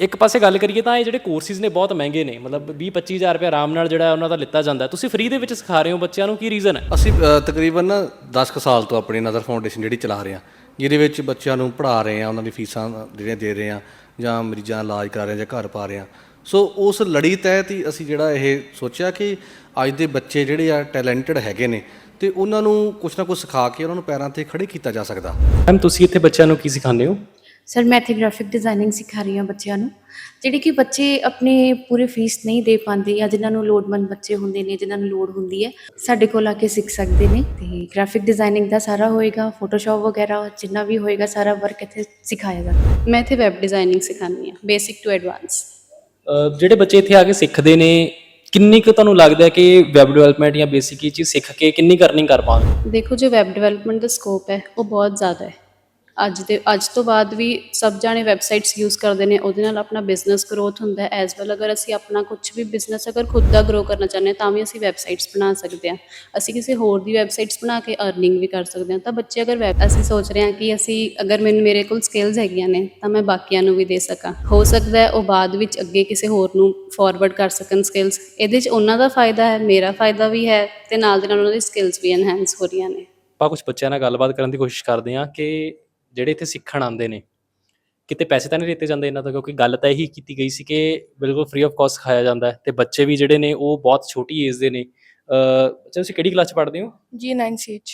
ਇੱਕ ਪਾਸੇ ਗੱਲ ਕਰੀਏ ਤਾਂ ਇਹ ਜਿਹੜੇ ਕੋਰਸਿਸ ਨੇ ਬਹੁਤ ਮਹਿੰਗੇ ਨੇ ਮਤਲਬ 20 25000 ਰੁਪਏ ਆਰਾਮ ਨਾਲ ਜਿਹੜਾ ਉਹਨਾਂ ਦਾ ਲਿੱਤਾ ਜਾਂਦਾ। ਤੁਸੀਂ ਫ੍ਰੀ ਦੇ ਵਿੱਚ ਸਿਖਾ ਰਹੇ ਹੋ ਬੱਚਿਆਂ ਨੂੰ ਕੀ ਰੀਜ਼ਨ ਹੈ? ਅਸੀਂ ਅ, ਤਕਰੀਬਨ ਨਾ 10 ਕੁ ਸਾਲ ਤੋਂ ਆਪਣੀ ਨਜ਼ਰ ਫਾਊਂਡੇਸ਼ਨ ਜਿਹੜੀ ਚਲਾ ਰਹੇ ਹਾਂ ਜਿਹਦੇ ਵਿੱਚ ਬੱਚਿਆਂ ਨੂੰ ਪੜ੍ਹਾ ਰਹੇ ਹਾਂ ਉਹਨਾਂ ਦੀ ਫੀਸਾਂ ਜਿਹੜੀਆਂ ਦੇ ਰਹੇ ਹਾਂ ਜਾਂ ਮਰੀਜ਼ਾਂ ਦਾ ਇਲਾਜ ਕਰਾ ਰਹੇ ਹਾਂ ਜਾਂ ਘਰ ਪਾ ਰਹੇ ਹਾਂ। ਸੋ ਉਸ ਲੜੀ ਤਹਿਤ ਹੀ ਅਸੀਂ ਜਿਹੜਾ ਇਹ ਸੋਚਿਆ ਕਿ ਅੱਜ ਦੇ ਬੱਚੇ ਜਿਹੜੇ ਆ ਟੈਲੈਂਟਡ ਹੈਗੇ ਨੇ ਤੇ ਉਹਨਾਂ ਨੂੰ ਕੁਛ ਨਾ ਕੁਛ ਸਿਖਾ ਕੇ ਉਹਨਾਂ ਨੂੰ ਪੈਰਾਂ ਤੇ ਖੜੇ ਕੀਤਾ ਜਾ ਸਕਦਾ। ਮੈਮ ਤੁਸੀਂ ਇੱਥੇ ਬੱਚਿਆਂ ਨੂੰ ਕੀ ਸਿਖਾਉਂਦੇ ਹੋ? ਸਰ ਮੈਂ ਇੱਥੇ ਗ੍ਰਾਫਿਕ ਡਿਜ਼ਾਈਨਿੰਗ ਸਿਖਾ ਰਹੀ ਹਾਂ ਬੱਚਿਆਂ ਨੂੰ। ਜਿਹੜੇ ਕਿ ਬੱਚੇ ਆਪਣੇ ਪੂਰੇ ਫੀਸ ਨਹੀਂ ਦੇ ਪਾਉਂਦੇ ਜਾਂ ਜਿਨ੍ਹਾਂ ਨੂੰ ਲੋੜਵੰਦ ਬੱਚੇ ਹੁੰਦੇ ਨੇ ਜਿਨ੍ਹਾਂ ਨੂੰ ਲੋੜ ਹੁੰਦੀ ਹੈ ਸਾਡੇ ਕੋਲ ਆ ਕੇ ਸਿੱਖ ਸਕਦੇ ਨੇ। ਤੇ ਗ੍ਰਾਫਿਕ ਡਿਜ਼ਾਈਨਿੰਗ ਦਾ ਸਾਰਾ ਹੋਏਗਾ ਫੋਟੋਸ਼ਾਪ ਵਗੈਰਾ ਜਿੰਨਾ ਵੀ ਹੋਏਗਾ ਸਾਰਾ ਵਰਕ ਇੱਥੇ ਸਿਖਾਇਆ ਜਾਏਗਾ ਮੈਂ ਇੱਥੇ ਵੈਬ ਡਿਜ਼ਾਈਨਿੰਗ ਸਿਖਾਉਂਦੀ ਹਾਂ ਬੇਸਿਕ ਟੂ ਐਡਵਾਂਸ ਜਿਹੜੇ ਬੱਚੇ ਇੱਥੇ ਆ ਕੇ ਸਿੱਖਦੇ ਨੇ ਕਿੰਨੀ ਕੁ ਤੁਹਾਨੂੰ ਲੱਗਦਾ ਹੈ ਕਿ ਵੈਬ ਡਿਵੈਲਪਮੈਂਟ ਜਾਂ ਬੇਸਿਕ ਇਹ ਚੀਜ਼ ਸਿੱਖ ਕੇ ਕਿੰਨੀ ਕਰਨੀ ਕਰ ਪਾਉਣਗੇ? ਦੇਖੋ ਜੋ ਵੈਬ ਡਿਵੈਲਪਮੈਂਟ ਦਾ ਸਕੋਪ ਹੈ ਉਹ ਬਹੁਤ ਜ਼ਿਆਦਾ ਹੈ। ਅੱਜ ਦੇ, ਅੱਜ ਤੋਂ ਬਾਅਦ ਵੀ ਸਭ ਜਾਣੇ ਵੈਬਸਾਈਟਸ ਯੂਜ਼ ਕਰਦੇ ਨੇ, ਉਹਦੇ ਨਾਲ ਆਪਣਾ ਬਿਜ਼ਨਸ ਗਰੋਥ ਹੁੰਦਾ ਹੈ ਐਜ਼ ਵੈਲ ਅਗਰ ਅਸੀਂ ਆਪਣਾ ਕੁਝ ਵੀ ਬਿਜ਼ਨਸ ਅਗਰ ਖੁਦ ਦਾ ਗਰੋ ਕਰਨਾ ਚਾਹੁੰਦੇ ਹਾਂ, ਤਾਂ ਵੀ ਅਸੀਂ ਵੈਬਸਾਈਟਸ ਬਣਾ ਸਕਦੇ ਹਾਂ। ਅਸੀਂ ਕਿਸੇ ਹੋਰ ਦੀ ਵੈਬਸਾਈਟਸ ਬਣਾ ਕੇ ਅਰਨਿੰਗ ਵੀ ਕਰ ਸਕਦੇ ਹਾਂ, ਤਾਂ ਬੱਚੇ ਅਗਰ ਵੈਬ ਅਸੀਂ ਸੋਚ ਰਹੇ ਹਾਂ ਕਿ ਅਸੀਂ ਅਗਰ ਮੈਨੂੰ, ਮੇਰੇ ਕੋਲ ਸਕਿੱਲਸ ਹੈਗੀਆਂ ਨੇ, ਤਾਂ ਮੈਂ ਬਾਕੀਆਂ ਨੂੰ ਵੀ ਦੇ ਸਕਾਂ। ਹੋ ਸਕਦਾ ਹੈ ਉਹ ਬਾਅਦ ਵਿੱਚ ਅੱਗੇ ਕਿਸੇ ਹੋਰ ਨੂੰ ਫਾਰਵਰਡ ਕਰ ਸਕਣ ਸਕਿੱਲਸ ਇਹਦੇ 'ਚ ਉਹਨਾਂ ਦਾ ਫਾਇਦਾ ਹੈ, ਮੇਰਾ ਫਾਇਦਾ ਵੀ ਹੈ, ਤੇ ਨਾਲ ਦੇ ਨਾਲ ਉਹਨਾਂ ਦੀ ਸਕਿੱਲਸ ਵੀ ਐਨਹਾਂਸ ਹੋ ਰਹੀਆਂ ਨੇ। ਆਪਾਂ ਕੁਝ ਬੱਚਿਆਂ ਨਾਲ ਗੱਲਬਾਤ ਕਰਨ ਦੀ ਕੋਸ਼ਿਸ਼ ਕਰਦੇ ਹਾਂ ਕਿ ਜਿਹੜੇ ਇੱਥੇ ਸਿੱਖਣ ਆਉਂਦੇ ਨੇ ਕਿਤੇ ਪੈਸੇ ਤਾਂ ਨਹੀਂ ਦਿੱਤੇ ਜਾਂਦੇ ਇਹਨਾਂ ਤੋਂ ਕਿਉਂਕਿ ਗੱਲ ਤਾਂ ਇਹੀ ਕੀਤੀ ਗਈ ਸੀ ਕਿ ਬਿਲਕੁਲ ਫ੍ਰੀ ਆਫ ਕਾਸਟ ਸਿਖਾਇਆ ਜਾਂਦਾ ਹੈ ਤੇ ਬੱਚੇ ਵੀ ਜਿਹੜੇ ਨੇ ਉਹ ਬਹੁਤ ਛੋਟੀ ਏਜ ਦੇ ਨੇ। ਅਹ ਬੱਚਾ ਤੁਸੀਂ ਕਿਹੜੀ ਕਲਾਸ ਚ ਪੜ੍ਹਦੇ ਹੋ? ਜੀ 9ch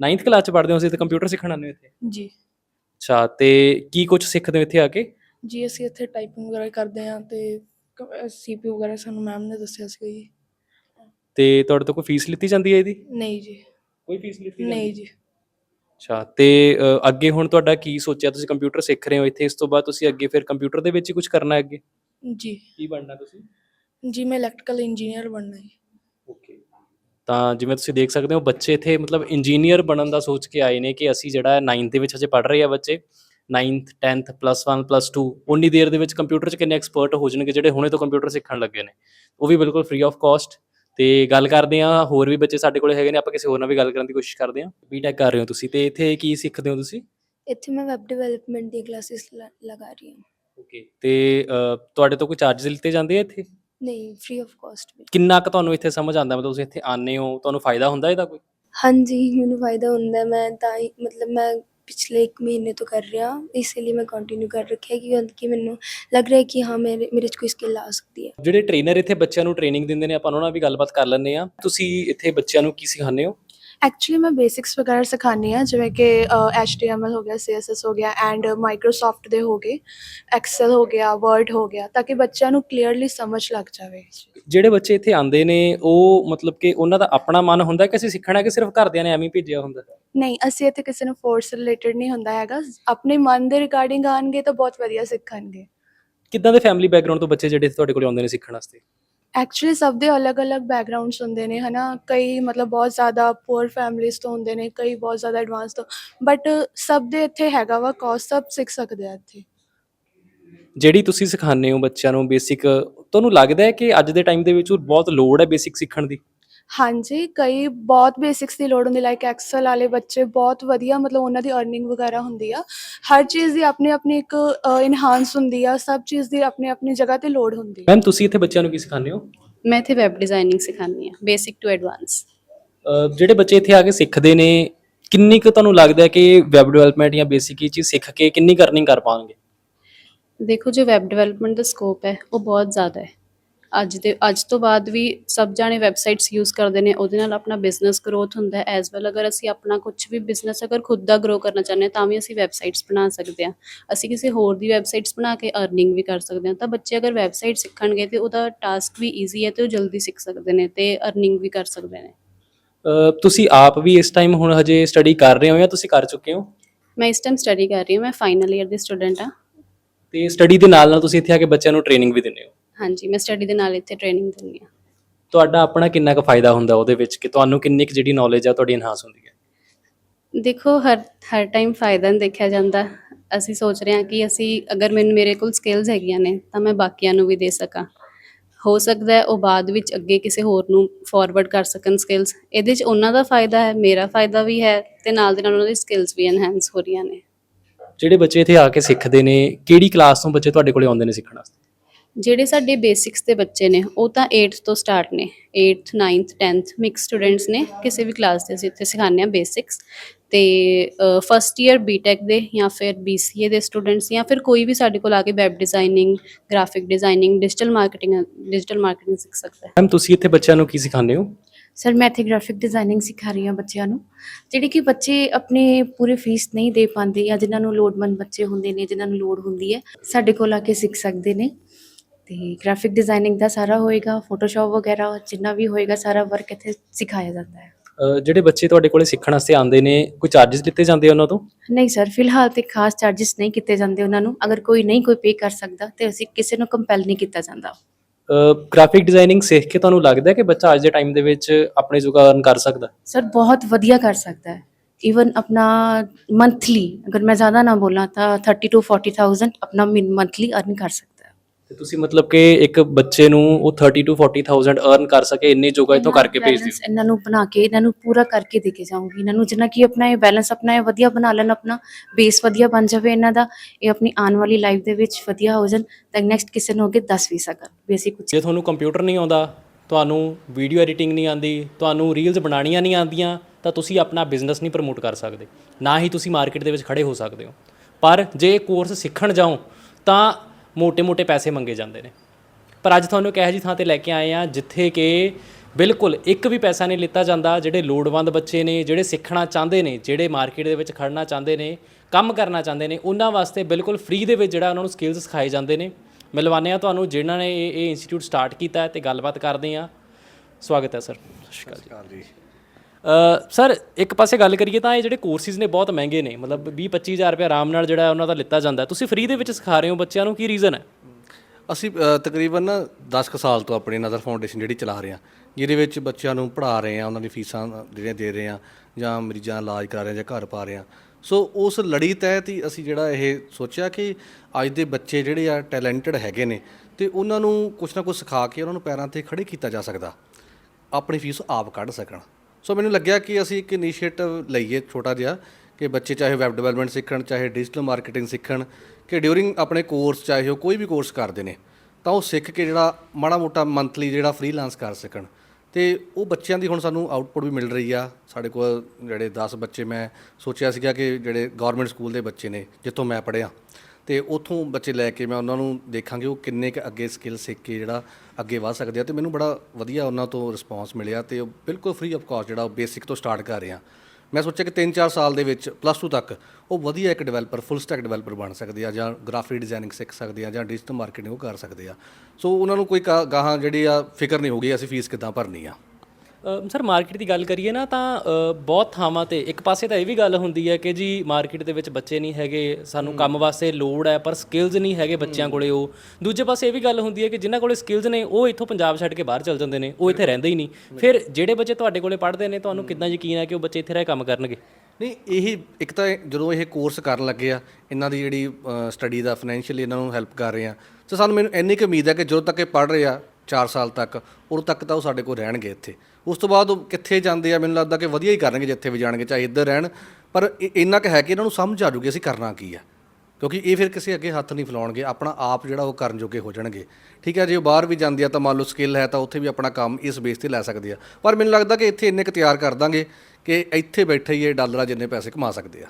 9th ਕਲਾਸ ਚ ਪੜ੍ਹਦੇ ਹੋ ਤੁਸੀਂ ਤੇ ਕੰਪਿਊਟਰ ਸਿੱਖਣ ਆਉਂਦੇ ਹੋ ਇੱਥੇ? ਜੀ। ਅੱਛਾ ਤੇ ਕੀ ਕੁਝ ਸਿੱਖਦੇ ਹੋ ਇੱਥੇ ਆ ਕੇ? ਜੀ ਅਸੀਂ ਇੱਥੇ ਟਾਈਪਿੰਗ ਵਗੈਰਾ ਕਰਦੇ ਹਾਂ ਤੇ ਸੀਪੀਯੂ ਵਗੈਰਾ ਸਾਨੂੰ ਮੈਮ ਨੇ ਦੱਸਿਆ ਸੀ ਜੀ। ਤੇ ਤੁਹਾਡੇ ਤੋਂ ਕੋਈ ਫੀਸ ਲਿੱਤੀ ਜਾਂਦੀ ਹੈ ਇਹਦੀ? ਨਹੀਂ ਜੀ। ਕੋਈ ਫੀਸ ਲਿੱਤੀ ਨਹੀਂ ਜੀ। ਅੱਛਾ ਤੇ ਅ, ਅੱਗੇ ਹੁਣ ਤੁਹਾਡਾ ਕੀ ਸੋਚਿਆ? ਤੁਸੀਂ ਕੰਪਿਊਟਰ ਸਿੱਖ ਰਹੇ ਹੋ ਇੱਥੇ ਇਸ ਤੋਂ ਬਾਅਦ ਤੁਸੀਂ ਅੱਗੇ ਫਿਰ ਕੰਪਿਊਟਰ ਦੇ ਵਿੱਚ ਹੀ ਕੁਝ ਕਰਨਾ ਹੈ ਅੱਗੇ? ਜੀ। ਕੀ ਬਣਨਾ ਤੁਸੀਂ? ਜੀ ਮੈਂ ਇਲੈਕਟ੍ਰੀਕਲ ਇੰਜੀਨੀਅਰ ਬਣਨਾ ਹੈ ਓਕੇ। ਤਾਂ ਜਿਵੇਂ ਤੁਸੀਂ ਦੇਖ ਸਕਦੇ ਹੋ ਬੱਚੇ ਇੱਥੇ ਮਤਲਬ ਇੰਜੀਨੀਅਰ ਬਣਨ ਦਾ ਸੋਚ ਕੇ ਆਏ ਨੇ ਕਿ ਅਸੀਂ ਜਿਹੜਾ 9th ਦੇ ਵਿੱਚ ਹਜੇ ਪੜ੍ਹ ਰਹੇ ਆ ਬੱਚੇ 9th 10th ਪਲੱਸ 1 ਪਲੱਸ 2 ਉਨੀ ਦੇਰ ਦੇ ਵਿੱਚ ਕੰਪਿਊਟਰ 'ਚ ਕਿੰਨੇ ਐਕਸਪਰਟ ਹੋ ਜਾਣਗੇ ਜਿਹੜੇ ਹੁਣੇ ਤੋਂ ਕੰਪਿਊਟਰ ਸਿੱਖਣ ਲੱਗੇ ਨੇ। ਉਹ ਵੀ ਬਿਲਕੁਲ ਫ੍ਰੀ ਆਫ ਕਾਸਟ ਤੇ ਗੱਲ ਕਰਦੇ ਆ ਹੋਰ ਵੀ ਬੱਚੇ ਸਾਡੇ ਕੋਲੇ ਹੈਗੇ ਨੇ ਆਪਾਂ ਕਿਸੇ ਹੋਰ ਨਾਲ ਵੀ ਗੱਲ ਕਰਨ ਦੀ ਕੋਸ਼ਿਸ਼ ਕਰਦੇ ਆ ਬੀਟੈਕ ਕਰ ਰਹੇ ਹੋ ਤੁਸੀਂ ਤੇ ਇੱਥੇ ਕੀ ਸਿੱਖਦੇ ਹੋ ਤੁਸੀਂ? ਇੱਥੇ ਮੈਂ ਵੈਬ ਡਿਵੈਲਪਮੈਂਟ ਦੀ ਕਲਾਸਿਸ ਲਗਾ ਰਹੀ ਹਾਂ। ਓਕੇ ਤੇ ਅ, ਤੁਹਾਡੇ ਤੋਂ ਕੋਈ ਚਾਰजेस ਲਿੱਤੇ ਜਾਂਦੇ ਆ ਇੱਥੇ? ਨਹੀਂ ਫ੍ਰੀ ਆਫ ਕਾਸਟ ਵੀ। ਕਿੰਨਾ ਕੁ ਤੁਹਾਨੂੰ ਇੱਥੇ ਸਮਝ ਆਉਂਦਾ ਮਤਲਬ ਤੁਸੀਂ ਇੱਥੇ ਆਨੇ ਹੋ ਤੁਹਾਨੂੰ ਫਾਇਦਾ ਹੁੰਦਾ ਇਹਦਾ ਕੋਈ? ਹਾਂਜੀ ਮੈਨੂੰ ਫਾਇਦਾ ਹੁੰਦਾ ਹੈ, ਮੈਂ ਤਾਂ ਹੀ ਮਤਲਬ ਮੈਂ ਪਿਛਲੇ ਇੱਕ ਮਹੀਨੇ ਤੋਂ ਕਰ ਰਿਹਾ ਇਸੇ ਲਈ ਮੈਂ ਕੰਟੀਨਿਊ ਕਰ ਰੱਖਿਆ ਕਿ ਮੈਨੂੰ ਲੱਗ ਰਿਹਾ ਕਿ ਹਾਂ ਮੇਰੇ ਮੇਰੇ 'ਚ ਕੋਈ ਸਕਿੱਲ ਆ ਸਕਦੀ ਹੈ ਜਿਹੜੇ ਟ੍ਰੇਨਰ ਇੱਥੇ ਬੱਚਿਆਂ ਨੂੰ ਟ੍ਰੇਨਿੰਗ ਦਿੰਦੇ ਨੇ, ਆਪਾਂ ਉਹਨਾਂ ਨਾਲ ਵੀ ਗੱਲਬਾਤ ਕਰ ਲੈਂਦੇ ਆ ਤੁਸੀਂ ਇੱਥੇ ਬੱਚਿਆਂ ਨੂੰ ਕੀ ਸਿਖਾਉਂਦੇ ਹੋ? ਐਕਚੁਅਲੀ ਮੈਂ ਬੇਸਿਕਸ ਵਗੈਰਾ ਸਿਖਾਉਂਦੀ ਹਾਂ ਜਿਵੇਂ ਕਿ HTML ਹੋ ਗਿਆ CSS ਹੋ ਗਿਆ ਐਂਡ ਮਾਈਕਰੋਸਾਫਟ ਦੇ ਹੋ ਗਏ ਐਕਸਲ ਹੋ ਗਿਆ ਵਰਡ ਹੋ ਗਿਆ ਤਾਂ ਕਿ ਬੱਚਿਆਂ ਨੂੰ ਕਲੀਅਰਲੀ ਸਮਝ ਲੱਗ ਜਾਵੇ ਜਿਹੜੇ ਬੱਚੇ ਇੱਥੇ ਆਉਂਦੇ ਨੇ ਉਹ ਮਤਲਬ ਕਿ ਉਹਨਾਂ ਦਾ ਆਪਣਾ ਮਨ ਹੁੰਦਾ ਕਿ ਅਸੀਂ ਸਿੱਖਣਾ ਕਿ ਸਿਰਫ ਘਰਦਿਆਂ ਨੇ ਐਵੇਂ ਹੀ ਭੇਜਿਆ ਹੁੰਦਾ? ਨਹੀਂ ਅਸੀਂ ਇੱਥੇ ਕਿਸੇ ਨੂੰ ਫੋਰਸ ਰਿਲੇਟਡ ਨਹੀਂ ਹੁੰਦਾ ਹੈਗਾ। ਆਪਣੇ ਮਨ ਦੇ ਰਿਗਾਰਡਿੰਗ ਆਣਗੇ ਤਾਂ ਬਹੁਤ ਵਧੀਆ ਸਿੱਖਣਗੇ। ਕਿੱਦਾਂ ਦੇ ਫੈਮਿਲੀ ਬੈਕਗ੍ਰਾਉਂਡ ਤੋਂ ਬੱਚੇ ਜਿਹੜੇ ਤੁਹਾਡੇ ਕੋਲ ਆਉਂਦੇ ਨੇ ਸਿੱਖਣ ਵਾਸਤੇ? ਐਕਚੁਅਲੀ ਸਭ ਦੇ ਅਲੱਗ-ਅਲੱਗ ਬੈਕਗ੍ਰਾਉਂਡਸ ਹੁੰਦੇ ਨੇ, ਹਨਾ? ਕਈ ਮਤਲਬ ਬਹੁਤ ਜ਼ਿਆਦਾ ਪੂਅਰ ਫੈਮਿਲੀਜ਼ ਤੋਂ ਹੁੰਦੇ ਨੇ, ਕਈ ਬਹੁਤ ਜ਼ਿਆਦਾ ਐਡਵਾਂਸ ਤੋਂ। ਬਟ ਸਭ ਦੇ ਇੱਥੇ ਹੈਗਾ ਵਾ ਕੌਸ ਸਭ ਸਿੱਖ ਸਕਦੇ ਆ ਇੱਥੇ। ਜਿਹੜੀ ਤੁਸੀਂ ਸਿਖਾਉਂਦੇ ਹੋ ਬੱਚਿਆਂ ਨੂੰ ਬੇਸਿਕ ਤੁਹਾਨੂੰ ਲੱਗਦਾ ਹੈ ਕਿ ਅੱਜ ਦੇ ਟਾਈਮ ਦੇ ਵਿੱਚ ਉਹ ਬਹੁਤ ਲੋੜ ਹੈ ਬੇਸਿਕ ਸਿੱਖਣ ਦੀ? ਹਾਂਜੀ ਕਈ ਬਹੁਤ ਬੇਸਿਕਸ ਦੀ ਲੋੜ ਹੁੰਦੀ ਲਾਈਕ ਐਕਸਲ ਵਾਲੇ ਬੱਚੇ ਬਹੁਤ ਵਧੀਆ ਮਤਲਬ ਉਹਨਾਂ ਦੀ ਅਰਨਿੰਗ ਵਗੈਰਾ ਹੁੰਦੀ ਆ। ਹਰ ਚੀਜ਼ ਦੀ ਆਪਣੀ ਆਪਣੀ ਇੱਕ ਇਨਹਾਂਸ ਹੁੰਦੀ ਆ ਸਭ ਚੀਜ਼ ਦੀ ਆਪਣੀ ਆਪਣੀ ਜਗ੍ਹਾ ਤੇ ਲੋੜ ਹੁੰਦੀ ਆ। ਮੈਮ ਤੁਸੀਂ ਇੱਥੇ ਬੱਚਿਆਂ ਨੂੰ ਕੀ ਸਿਖਾਉਂਦੇ ਹੋ? ਮੈਂ ਇੱਥੇ ਵੈਬ ਡਿਜ਼ਾਈਨਿੰਗ ਸਿਖਾਉਂਦੀ ਹਾਂ ਬੇਸਿਕ ਟੂ ਐਡਵਾਂਸ ਜਿਹੜੇ ਬੱਚੇ ਇੱਥੇ ਆ ਕੇ ਸਿੱਖਦੇ ਨੇ ਕਿੰਨੀ ਕੁ ਤੁਹਾਨੂੰ ਲੱਗਦਾ ਹੈ ਕਿ ਵੈਬ ਡਿਵੈਲਪਮੈਂਟ ਜਾਂ ਬੇਸਿਕ ਇਹ ਚੀਜ਼ ਸਿੱਖ ਕੇ ਕਿੰਨੀ ਕਰਨੀ ਕਰ ਪਾਉਣਗੇ? ਦੇਖੋ ਜੋ ਵੈਬ ਡਿਵੈਲਪਮੈਂਟ ਦਾ ਸਕੋਪ ਹੈ ਉਹ ਬਹੁਤ ਜ਼ਿਆਦਾ ਹੈ। ਅੱਜ ਦੇ ਅੱਜ ਤੋਂ ਬਾਅਦ ਵੀ ਸਭ ਜਾਣੇ ਵੈਬਸਾਈਟਸ ਯੂਜ਼ ਕਰਦੇ ਨੇ ਉਹਦੇ ਨਾਲ ਆਪਣਾ ਬਿਜ਼ਨਸ ਗਰੋਥ ਹੁੰਦਾ ਹੈ ਐਜ਼ ਵੈਲ ਅਗਰ ਅਸੀਂ ਆਪਣਾ ਕੁਝ ਵੀ ਬਿਜ਼ਨਸ ਅਗਰ ਖੁਦ ਦਾ ਗਰੋ ਕਰਨਾ ਚਾਹੁੰਦੇ ਹਾਂ ਤਾਂ ਵੀ ਅਸੀਂ ਵੈਬਸਾਈਟਸ ਬਣਾ ਸਕਦੇ ਹਾਂ। ਅਸੀਂ ਕਿਸੇ ਹੋਰ ਦੀ ਵੈਬਸਾਈਟਸ ਬਣਾ ਕੇ ਅਰਨਿੰਗ ਵੀ ਕਰ ਸਕਦੇ ਹਾਂ ਤਾਂ ਬੱਚੇ ਅਗਰ ਵੈਬਸਾਈਟ ਸਿੱਖਣਗੇ ਤੇ ਉਹਦਾ ਟਾਸਕ ਵੀ ਈਜ਼ੀ ਹੈ ਤੇ ਉਹ ਜਲਦੀ ਸਿੱਖ ਸਕਦੇ ਨੇ ਤੇ ਅਰਨਿੰਗ ਵੀ ਕਰ ਸਕਦੇ ਨੇ। ਤੁਸੀਂ ਆਪ ਵੀ ਇਸ ਟਾਈਮ ਹੁਣ ਹਜੇ ਸਟੱਡੀ ਕਰ ਰਹੇ ਹੋ ਜਾਂ ਤੁਸੀਂ ਕਰ ਚੁੱਕੇ ਹੋ? ਮੈਂ ਇਸ ਟਾਈਮ ਸਟੱਡੀ ਕਰ ਰਹੀ ਹਾਂ ਮੈਂ ਫਾਈਨਲ ਈਅਰ ਦੀ ਸਟੂਡੈਂਟ ਹਾਂ। ਤੇ ਸਟੱਡੀ ਦੇ ਨਾਲ ਨਾਲ ਤੁਸੀਂ ਇੱਥੇ ਆ ਕੇ ਬੱਚਿਆਂ ਨੂੰ ਟ੍ਰੇਨਿੰਗ ਵੀ ਦਿੰਦੇ ਹੋ? ਹਾਂਜੀ ਮੈਂ ਸਟੱਡੀ ਦੇ ਨਾਲ ਇੱਥੇ ਟ੍ਰੇਨਿੰਗ ਦਿੰਦੀ ਹਾਂ। ਤੁਹਾਡਾ ਆਪਣਾ ਕਿੰਨਾ ਕੁ ਫਾਇਦਾ ਹੁੰਦਾ ਉਹਦੇ ਵਿੱਚ ਕਿ ਤੁਹਾਨੂੰ ਕਿੰਨੀ ਕੁ ਜਿਹੜੀ ਨੌਲੇਜ ਆ ਤੁਹਾਡੀ ਇਨਹਾਂਸ ਹੁੰਦੀ ਹੈ? ਦੇਖੋ ਹਰ ਹਰ ਟਾਈਮ ਫਾਇਦਾ ਨਹੀਂ ਦੇਖਿਆ ਜਾਂਦਾ। ਅਸੀਂ ਸੋਚ ਰਹੇ ਹਾਂ ਕਿ ਅਸੀਂ ਅਗਰ ਮੈਨੂੰ ਮੇਰੇ ਕੋਲ ਸਕਿੱਲਸ ਹੈਗੀਆਂ ਨੇ ਤਾਂ ਮੈਂ ਬਾਕੀਆਂ ਨੂੰ ਵੀ ਦੇ ਸਕਾਂ। ਹੋ ਸਕਦਾ ਹੈ ਉਹ ਬਾਅਦ ਵਿੱਚ ਅੱਗੇ ਕਿਸੇ ਹੋਰ ਨੂੰ ਫਾਰਵਰਡ ਕਰ ਸਕਣ ਸਕਿੱਲਸ ਇਹਦੇ 'ਚ ਉਹਨਾਂ ਦਾ ਫਾਇਦਾ ਹੈ ਮੇਰਾ ਫਾਇਦਾ ਵੀ ਹੈ ਤੇ ਨਾਲ ਦੇ ਨਾਲ ਉਹਨਾਂ ਦੀ ਸਕਿੱਲਸ ਵੀ ਐਨਹਾਂਸ ਹੋ ਰਹੀਆਂ ਨੇ। ਜਿਹੜੇ ਬੱਚੇ ਇੱਥੇ ਆ ਕੇ ਸਿੱਖਦੇ ਨੇ ਕਿਹੜੀ ਕਲਾਸ ਤੋਂ ਬੱਚੇ ਤੁਹਾਡੇ ਕੋਲੇ ਆਉਂਦੇ ਨੇ ਸਿੱਖਣ ਵਾਸਤੇ? ਜਿਹੜੇ ਸਾਡੇ ਬੇਸਿਕਸ ਦੇ ਬੱਚੇ ਨੇ ਉਹ ਤਾਂ 8th ਤੋਂ ਸਟਾਰਟ ਨੇ 8th 9th 10th mix students ਨੇ ਕਿਸੇ ਵੀ ਕਲਾਸ ਦੇ ਅਸੀਂ ਇੱਥੇ ਸਿਖਾਉਂਦੇ ਹਾਂ ਬੇਸਿਕਸ ਤੇ ਫਸਟ ਈਅਰ ਬੀਟੈਕ ਦੇ ਜਾਂ ਫਿਰ BCA ਦੇ ਸਟੂਡੈਂਟਸ ਜਾਂ ਫਿਰ ਕੋਈ ਵੀ ਸਾਡੇ ਕੋਲ ਆ ਕੇ web designing graphic designing digital marketing digital marketing ਸਿੱਖ ਸਕਦਾ ਹੈ। ਮੈਮ ਤੁਸੀਂ ਇੱਥੇ ਬੱਚਿਆਂ ਨੂੰ ਕੀ ਸਿਖਾਉਂਦੇ ਹੋ? ਸਰ ਮੈਂ ਇੱਥੇ ਗ੍ਰਾਫਿਕ ਡਿਜ਼ਾਈਨਿੰਗ ਸਿਖਾ ਰਹੀ ਹਾਂ ਬੱਚਿਆਂ ਨੂੰ ਜਿਹੜੇ ਕਿ ਬੱਚੇ ਆਪਣੇ ਪੂਰੇ ਫੀਸ ਨਹੀਂ ਦੇ ਪਾਉਂਦੇ ਜਾਂ ਜਿਨ੍ਹਾਂ ਨੂੰ ਲੋੜਵੰਦ ਬੱਚੇ ਹੁੰਦੇ ਨੇ ਜਿਨ੍ਹਾਂ ਨੂੰ ਲੋੜ ਹੁੰਦੀ ਹੈ ਸਾਡੇ ਕੋਲ ਆ ਕੇ ਸਿੱਖ ਸਕਦੇ ਨੇ। ਤੇ ਗ੍ਰਾਫਿਕ ਡਿਜ਼ਾਈਨਿੰਗ ਦਾ ਸਾਰਾ ਹੋਏਗਾ ਫੋਟੋਸ਼ਾਪ ਵਗੈਰਾ ਜਿੰਨਾ ਵੀ ਹੋਏਗਾ ਸਾਰਾ ਵਰਕ ਇੱਥੇ ਸਿਖਾਇਆ ਜਾਂਦਾ ਹੈ। ਅ, ਜਿਹੜੇ ਬੱਚੇ ਤੁਹਾਡੇ ਕੋਲੇ ਸਿੱਖਣ ਵਾਸਤੇ ਆਉਂਦੇ ਨੇ ਕੋਈ ਚਾਰजेस ਲਿੱਤੇ ਜਾਂਦੇ ਆ ਉਹਨਾਂ ਤੋਂ? ਨਹੀਂ ਸਰ ਫਿਲਹਾਲ ਤੇ ਖਾਸ ਚਾਰजेस ਨਹੀਂ ਕੀਤੇ ਜਾਂਦੇ ਉਹਨਾਂ ਨੂੰ। ਅਗਰ ਕੋਈ ਨਹੀਂ ਕੋਈ ਪੇ ਕਰ ਸਕਦਾ ਤੇ ਅਸੀਂ ਕਿਸੇ ਨੂੰ ਕੰਪੈਲ ਨਹੀਂ ਕੀਤਾ ਜਾਂਦਾ। ਗ੍ਰਾਫਿਕ ਡਿਜ਼ਾਈਨਿੰਗ ਸਿੱਖ ਕੇ ਤੁਹਾਨੂੰ ਲੱਗਦਾ ਹੈ ਕਿ ਬੱਚਾ ਅੱਜ ਦੇ ਟਾਈਮ ਦੇ ਵਿੱਚ ਆਪਣੇ ਜੋਗਾ ਅਰਨ ਕਰ ਸਕਦਾ? ਹੈ? ਸਰ ਬਹੁਤ ਵਧੀਆ ਕਰ ਸਕਦਾ ਹੈ। ਈਵਨ ਆਪਣਾ ਮੰਥਲੀ ਅਗਰ ਮੈਂ ਜ਼ਿਆਦਾ ਨਾ ਬੋਲਾਂ ਤਾਂ 30 ਟੂ 40000 ਆਪਣਾ ਮੰਥਲੀ ਅਰਨ ਕਰ ਸਕਦਾ। ਹੈ ਤੇ ਤੁਸੀਂ ਮਤਲਬ ਕਿ ਇੱਕ ਬੱਚੇ ਨੂੰ ਉਹ 30 ਤੋਂ 40000 ਅਰਨ ਕਰ ਸਕੇ ਇੰਨੇ ਜੋਗਾ ਇਥੋਂ ਕਰਕੇ ਭੇਜ ਦਿਓ। ਇਹਨਾਂ ਨੂੰ ਬਣਾ ਕੇ ਇਹਨਾਂ ਨੂੰ ਪੂਰਾ ਕਰਕੇ ਦੇ ਕੇ ਜਾਊਂਗੀ। ਇਹਨਾਂ ਨੂੰ ਜਿੰਨਾ ਕਿ ਆਪਣਾ ਇਹ ਬੈਲੈਂਸ ਆਪਣਾ ਇਹ ਵਧੀਆ ਬਣਾ ਲੈਣ ਆਪਣਾ ਬੇਸ ਵਧੀਆ ਬਣ ਜਾਵੇ ਇਹਨਾਂ ਦਾ ਇਹ ਆਪਣੀ ਆਉਣ ਵਾਲੀ ਲਾਈਫ ਦੇ ਵਿੱਚ ਵਧੀਆ ਹੋ ਜਾਣ ਤਾਂ ਨੈਕਸਟ ਕਿਸੇ ਨੂੰ ਅੱਗੇ ਦੱਸ ਵੀ ਸਕਣ। ਵੀ ਅਸੀਂ ਕੁਝ ਜੇ ਤੁਹਾਨੂੰ ਕੰਪਿਊਟਰ ਨਹੀਂ ਆਉਂਦਾ ਤੁਹਾਨੂੰ ਵੀਡੀਓ ਐਡੀਟਿੰਗ ਨਹੀਂ ਆਉਂਦੀ ਤੁਹਾਨੂੰ ਰੀਲਸ ਬਣਾਉਣੀਆਂ ਨਹੀਂ ਆਉਂਦੀਆਂ ਤਾਂ ਤੁਸੀਂ ਆਪਣਾ ਬਿਜ਼ਨਸ ਨਹੀਂ ਪ੍ਰਮੋਟ ਕਰ ਸਕਦੇ। ਨਾ ਹੀ ਤੁਸੀਂ ਮਾਰਕੀਟ ਦੇ ਵਿੱਚ ਖੜੇ ਹੋ ਸਕਦੇ ਹੋ। ਪਰ ਜੇ ਕੋਰਸ ਸਿੱਖਣ ਜਾਓ ਤਾਂ ਮੋਟੇ ਮੋਟੇ ਪੈਸੇ ਮੰਗੇ ਜਾਂਦੇ ਨੇ। ਪਰ ਅੱਜ ਤੁਹਾਨੂੰ ਇੱਕ ਇਹੋ ਜਿਹੀ ਥਾਂ ਤੇ ਲੈ ਕੇ ਆਏ ਆ ਜਿੱਥੇ ਕਿ ਬਿਲਕੁਲ ਇੱਕ ਵੀ ਪੈਸਾ ਨਹੀਂ ਲਿੱਤਾ ਜਾਂਦਾ, ਜਿਹੜੇ ਲੋੜਵੰਦ ਬੱਚੇ ਨੇ, ਜਿਹੜੇ ਸਿੱਖਣਾ ਚਾਹੁੰਦੇ ਨੇ, ਜਿਹੜੇ ਮਾਰਕੀਟ ਦੇ ਵਿੱਚ ਖੜਨਾ ਚਾਹੁੰਦੇ ਨੇ, ਕੰਮ ਕਰਨਾ ਚਾਹੁੰਦੇ ਨੇ, ਉਹਨਾਂ ਵਾਸਤੇ ਬਿਲਕੁਲ ਫ੍ਰੀ ਦੇ ਵਿੱਚ ਜਿਹੜਾ ਉਹਨਾਂ ਨੂੰ ਸਕਿੱਲਸ ਸਿਖਾਏ ਜਾਂਦੇ ਨੇ। ਮਿਲਵਾਨੇ ਆ ਤੁਹਾਨੂੰ, ਜਿਨ੍ਹਾਂ ਨੇ ਇਹ ਇਹ ਇੰਸਟੀਚਿਊਟ ਸਟਾਰਟ ਕੀਤਾ ਤੇ ਗੱਲਬਾਤ ਕਰਦੇ ਆ ਸਵਾਗਤ ਹੈ ਸਰ ਸਤਿ ਸ਼੍ਰੀ ਅਕਾਲ ਜੀ। ਸਰ, ਇੱਕ ਪਾਸੇ ਗੱਲ ਕਰੀਏ ਤਾਂ ਇਹ ਜਿਹੜੇ ਕੋਰਸਿਸ ਨੇ ਬਹੁਤ ਮਹਿੰਗੇ ਨੇ। ਮਤਲਬ 20 25000 ਰੁਪਏ ਆਰਾਮ ਨਾਲ ਜਿਹੜਾ ਉਹਨਾਂ ਦਾ ਲਿੱਤਾ ਜਾਂਦਾ ਤੁਸੀਂ ਫ੍ਰੀ ਦੇ ਵਿੱਚ ਸਿਖਾ ਰਹੇ ਹੋ ਬੱਚਿਆਂ ਨੂੰ ਕੀ ਰੀਜ਼ਨ ਹੈ? ਅਸੀਂ ਤਕਰੀਬਨ ਨਾ 10 ਕੁ ਸਾਲ ਤੋਂ ਆਪਣੀ ਨਜ਼ਰ ਫਾਊਂਡੇਸ਼ਨ ਜਿਹੜੀ ਚਲਾ ਰਹੇ ਹਾਂ। ਜਿਹਦੇ ਵਿੱਚ ਬੱਚਿਆਂ ਨੂੰ ਪੜ੍ਹਾ ਰਹੇ ਹਾਂ, ਉਹਨਾਂ ਦੀ ਫੀਸਾਂ ਜਿਹੜੀਆਂ ਦੇ ਰਹੇ ਹਾਂ, ਜਾਂ ਮਰੀਜ਼ਾਂ ਦਾ ਇਲਾਜ ਕਰਾ ਰਹੇ ਹਾਂ, ਜਾਂ ਘਰ ਪਾ ਰਹੇ ਹਾਂ। ਸੋ ਉਸ ਲੜੀ ਤਹਿਤ ਹੀ ਅਸੀਂ ਜਿਹੜਾ ਇਹ ਸੋਚਿਆ ਕਿ ਅੱਜ ਦੇ ਬੱਚੇ ਜਿਹੜੇ ਆ ਟੈਲੈਂਟਡ ਹੈਗੇ ਨੇ ਤੇ ਉਹਨਾਂ ਨੂੰ ਕੁਛ ਨਾ ਕੁਛ ਸਿਖਾ ਕੇ ਉਹਨਾਂ ਨੂੰ ਪੈਰਾਂ ਤੇ ਖੜੇ ਕੀਤਾ ਜਾ ਸਕਦਾ। ਆਪਣੀ ਫੀਸ ਆਪ ਕੱਢ ਸਕਣ। ਸੋ ਮੈਨੂੰ ਲੱਗਿਆ ਕਿ ਅਸੀਂ ਇੱਕ ਇਨੀਸ਼ੀਏਟਿਵ ਲਈਏ ਛੋਟਾ ਜਿਹਾ ਕਿ ਬੱਚੇ ਚਾਹੇ ਵੈਬ ਡਿਵੈਲਪਮੈਂਟ ਸਿੱਖਣ, ਚਾਹੇ ਡਿਜੀਟਲ ਮਾਰਕੀਟਿੰਗ ਸਿੱਖਣ, ਕਿ ਡਿਊਰਿੰਗ ਆਪਣੇ ਕੋਰਸ ਚਾਹੇ ਉਹ ਕੋਈ ਵੀ ਕੋਰਸ ਕਰਦੇ ਨੇ, ਤਾਂ ਉਹ ਸਿੱਖ ਕੇ ਜਿਹੜਾ ਮਾੜਾ ਮੋਟਾ ਮੰਥਲੀ ਜਿਹੜਾ ਫ੍ਰੀਲਾਂਸ ਕਰ ਸਕਣ। ਤੇ ਉਹ ਬੱਚਿਆਂ ਦੀ ਹੁਣ ਸਾਨੂੰ ਆਊਟਪੁੱਟ ਵੀ ਮਿਲ ਰਹੀ ਆ। ਸਾਡੇ ਕੋਲ ਜਿਹੜੇ 10 ਬੱਚੇ ਮੈਂ ਸੋਚਿਆ ਸੀਗਾ ਕਿ ਜਿਹੜੇ ਗਵਰਨਮੈਂਟ ਸਕੂਲ ਦੇ ਬੱਚੇ ਨੇ, ਜਿੱਥੋਂ ਮੈਂ ਪੜ੍ਹਿਆ। ਤੇ ਉੱਥੋਂ ਬੱਚੇ ਲੈ ਕੇ ਮੈਂ ਉਹਨਾਂ ਨੂੰ ਦੇਖਾਂਗੇ ਉਹ ਕਿੰਨੇ ਕੁ ਅੱਗੇ ਸਕਿੱਲ ਸਿੱਖ ਕੇ ਜਿਹੜਾ ਅੱਗੇ ਵਧ ਸਕਦੇ ਆ ਤੇ ਮੈਨੂੰ ਬੜਾ ਵਧੀਆ ਉਹਨਾਂ ਤੋਂ ਰਿਸਪੌਂਸ ਮਿਲਿਆ ਤੇ ਉਹ ਬਿਲਕੁਲ ਫ੍ਰੀ ਆਫ ਕਾਸਟ ਜਿਹੜਾ ਉਹ ਬੇਸਿਕ ਤੋਂ ਸਟਾਰਟ ਕਰ ਰਹੇ ਆ। ਮੈਂ ਸੋਚਿਆ ਕਿ 3-4 ਸਾਲ ਦੇ ਵਿੱਚ ਪਲੱਸ 2 ਤੱਕ ਉਹ ਵਧੀਆ ਇੱਕ ਡਿਵੈਲਪਰ ਫੁੱਲ ਸਟੈਕ ਡਿਵੈਲਪਰ ਬਣ ਸਕਦੇ ਆ ਜਾਂ ਗ੍ਰਾਫਿਕ ਡਿਜ਼ਾਈਨਿੰਗ ਸਿੱਖ ਸਕਦੇ ਆ ਜਾਂ ਡਿਜੀਟਲ ਮਾਰਕੀਟਿੰਗ ਉਹ ਕਰ ਸਕਦੇ ਆ। ਸੋ ਉਹਨਾਂ ਨੂੰ ਕੋਈ ਕਾ- ਗਾਹਾਂ ਜਿਹੜੀ ਆ ਫਿਕਰ ਨਹੀਂ ਹੋਗੀ ਅਸੀਂ ਫੀਸ ਕਿੱਦਾਂ ਭਰਨੀ ਆ। ਸਰ ਮਾਰਕੀਟ ਦੀ ਗੱਲ ਕਰੀਏ ਨਾ ਤਾਂ ਬਹੁਤ ਥਾਵਾਂ ਤੇ ਇੱਕ ਪਾਸੇ ਤਾਂ ਇਹ ਵੀ ਗੱਲ ਹੁੰਦੀ ਹੈ ਕਿ ਜੀ ਮਾਰਕੀਟ ਦੇ ਵਿੱਚ ਬੱਚੇ ਨਹੀਂ ਹੈਗੇ ਸਾਨੂੰ ਕੰਮ ਵਾਸਤੇ ਲੋੜ ਹੈ ਪਰ ਸਕਿੱਲਸ ਨਹੀਂ ਹੈਗੇ ਬੱਚਿਆਂ ਕੋਲੇ ਉਹ। ਦੂਜੇ ਪਾਸੇ ਇਹ ਵੀ ਗੱਲ ਹੁੰਦੀ ਹੈ ਕਿ ਜਿਨ੍ਹਾਂ ਕੋਲੇ ਸਕਿੱਲਸ ਨੇ ਉਹ ਇੱਥੋਂ ਪੰਜਾਬ ਛੱਡ ਕੇ ਬਾਹਰ ਚਲ ਜਾਂਦੇ ਨੇ ਉਹ ਇੱਥੇ ਰਹਿੰਦੇ ਹੀ ਨਹੀਂ। ਫਿਰ ਜਿਹੜੇ ਬੱਚੇ ਤੁਹਾਡੇ ਕੋਲੇ ਪੜ੍ਹਦੇ ਨੇ ਤੁਹਾਨੂੰ ਕਿੰਨਾ ਯਕੀਨ ਹੈ ਕਿ ਉਹ ਬੱਚੇ ਇੱਥੇ ਰਹਿ ਕੰਮ ਕਰਨਗੇ? ਨਹੀਂ ਇਹੀ ਇੱਕ ਤਾਂ ਜਦੋਂ ਇਹ ਕੋਰਸ ਕਰਨ ਲੱਗੇ ਆ ਇਹਨਾਂ ਦੀ ਜਿਹੜੀ ਸਟੱਡੀ ਦਾ ਫਾਈਨੈਂਸ਼ੀਅਲੀ ਇਹਨਾਂ ਨੂੰ ਹੈਲਪ ਕਰ ਰਹੇ ਆ ਸੋ ਸਾਨੂੰ ਮੈਨੂੰ ਇੰਨੀ ਕੁ ਉਮੀਦ ਹੈ ਕਿ ਜਦੋਂ ਤੱਕ ਇਹ ਪੜ੍ਹ ਰਹੇ ਆ 4 ਸਾਲ ਤੱਕ, ਉਦੋਂ ਤੱਕ ਤਾਂ ਉਹ ਸਾਡੇ ਕੋਲ ਰਹਿਣਗੇ ਇੱਥੇ। ਉਸ ਤੋਂ ਬਾਅਦ ਉਹ ਕਿੱਥੇ ਜਾਂਦੇ ਆ, ਮੈਨੂੰ ਲੱਗਦਾ ਕਿ ਵਧੀਆ ਹੀ ਕਰਨਗੇ ਜਿੱਥੇ ਵੀ ਜਾਣਗੇ, ਚਾਹੇ ਇੱਧਰ ਰਹਿਣ। ਪਰ ਇ- ਇੰਨਾ ਕੁ ਹੈ ਕਿ ਇਹਨਾਂ ਨੂੰ ਸਮਝ ਆ ਜੂਗੀ ਅਸੀਂ ਕਰਨਾ ਕੀ ਆ। ਕਿਉਂਕਿ ਇਹ ਫਿਰ ਕਿਸੇ ਅੱਗੇ ਹੱਥ ਨਹੀਂ ਫੈਲਾਉਣਗੇ, ਆਪਣਾ ਆਪ ਜਿਹੜਾ ਉਹ ਕਰਨ ਜੋਗੇ ਹੋ ਜਾਣਗੇ। ਠੀਕ ਹੈ ਜੇ ਉਹ ਬਾਹਰ ਵੀ ਜਾਂਦੇ ਆ ਤਾਂ ਮੰਨ ਲਓ ਸਕਿੱਲ ਹੈ ਤਾਂ ਉੱਥੇ ਵੀ ਆਪਣਾ ਕੰਮ ਇਸ ਬੇਸ ਤੇ ਲੈ ਸਕਦੇ ਆ। ਪਰ ਮੈਨੂੰ ਲੱਗਦਾ ਕਿ ਇੱਥੇ ਇੰਨੇ ਕੁ ਤਿਆਰ ਕਰ ਦਾਂਗੇ ਕਿ ਇੱਥੇ ਬੈਠੇ ਹੀ ਇਹ ਡਾਲਰਾਂ ਜਿੰਨੇ ਪੈਸੇ ਕਮਾ ਸਕਦੇ ਆ।